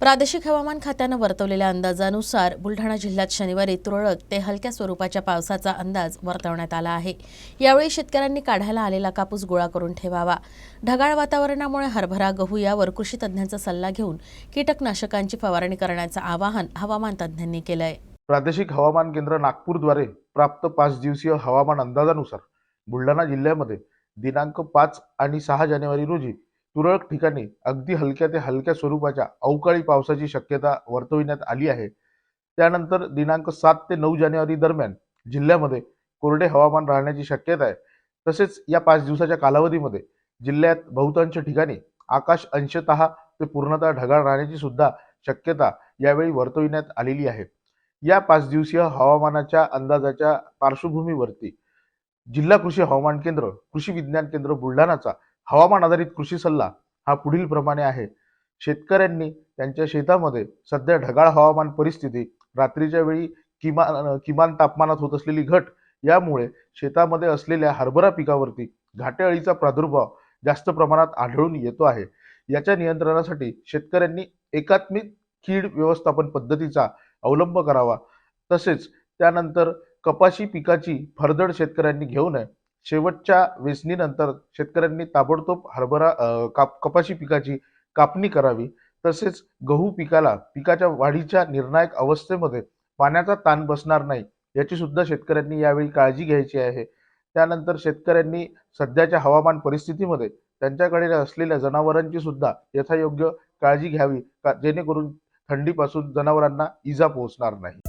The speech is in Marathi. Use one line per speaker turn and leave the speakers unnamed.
प्रादेशिक हवामान खात्यानं वर्तवलेल्या अंदाजानुसार बुलढाणा जिल्ह्यात शनिवारी तुरळक ते हलक्या स्वरूपाच्या पावसाचा अंदाज वर्तवण्यात आला आहे. यावेळी शेतकऱ्यांनी काढायला आलेला कापूस गोळा करून ठेवावा. ढगाळ वातावरणामुळे हरभरा गहू यावर कृषी तज्ज्ञांचा सल्ला घेऊन कीटकनाशकांची फवारणी करण्याचं आवाहन हवामान तज्ज्ञांनी केलं आहे
प्रादेशिक हवामान केंद्र नागपूरद्वारे प्राप्त पाच दिवसीय हवामान अंदाजानुसार बुलढाणा जिल्ह्यामध्ये दिनांक पाच आणि सहा जानेवारी रोजी तुरळक ठिकाणी अगदी हलक्या ते हलक्या स्वरूपाच्या अवकाळी पावसाची शक्यता वर्तविण्यात आली आहे. त्यानंतर दिनांक सात ते नऊ जानेवारी दरम्यान जिल्ह्यामध्ये कोरडे हवामान राहण्याची शक्यता आहे. तसेच या पाच दिवसाच्या कालावधीमध्ये जिल्ह्यात बहुतांश ठिकाणी आकाश अंशतः ते पूर्णतः ढगाळ राहण्याची सुद्धा शक्यता यावेळी वर्तविण्यात आलेली आहे. या पाच दिवसीय हवामानाच्या अंदाजाच्या पार्श्वभूमीवरती जिल्हा कृषी हवामान केंद्र कृषी विज्ञान केंद्र बुलढाणाचा हवामान आधारित कृषी सल्ला हा पुढील प्रमाणे आहे. शेतकऱ्यांनी त्यांच्या शेतामध्ये सध्या ढगाळ हवामान परिस्थिती रात्रीच्या वेळी किमान किमान तापमानात होत असलेली घट यामुळे शेतामध्ये असलेल्या हरभरा पिकावरती घाटे अळीचा प्रादुर्भाव जास्त प्रमाणात आढळून येतो आहे. याच्या नियंत्रणासाठी शेतकऱ्यांनी एकात्मिक कीड व्यवस्थापन पद्धतीचा अवलंब करावा. तसेच त्यानंतर कपाशी पिकाची फरदड शेतकऱ्यांनी घेऊ नये. शेवटच्या वेचणीनंतर शेतकऱ्यांनी ताबडतोब हरभरा काप कपाशी पिकाची कापणी करावी. तसेच गहू पिकाला पिकाच्या वाढीच्या निर्णायक अवस्थेमध्ये पाण्याचा ताण बसणार नाही याची सुद्धा शेतकऱ्यांनी यावेळी काळजी घ्यायची आहे. त्यानंतर शेतकऱ्यांनी सध्याच्या हवामान परिस्थितीमध्ये त्यांच्याकडे असलेल्या जनावरांची सुद्धा यथायोग्य काळजी घ्यावी का जेणेकरून थंडीपासून जनावरांना इजा पोहोचणार नाही.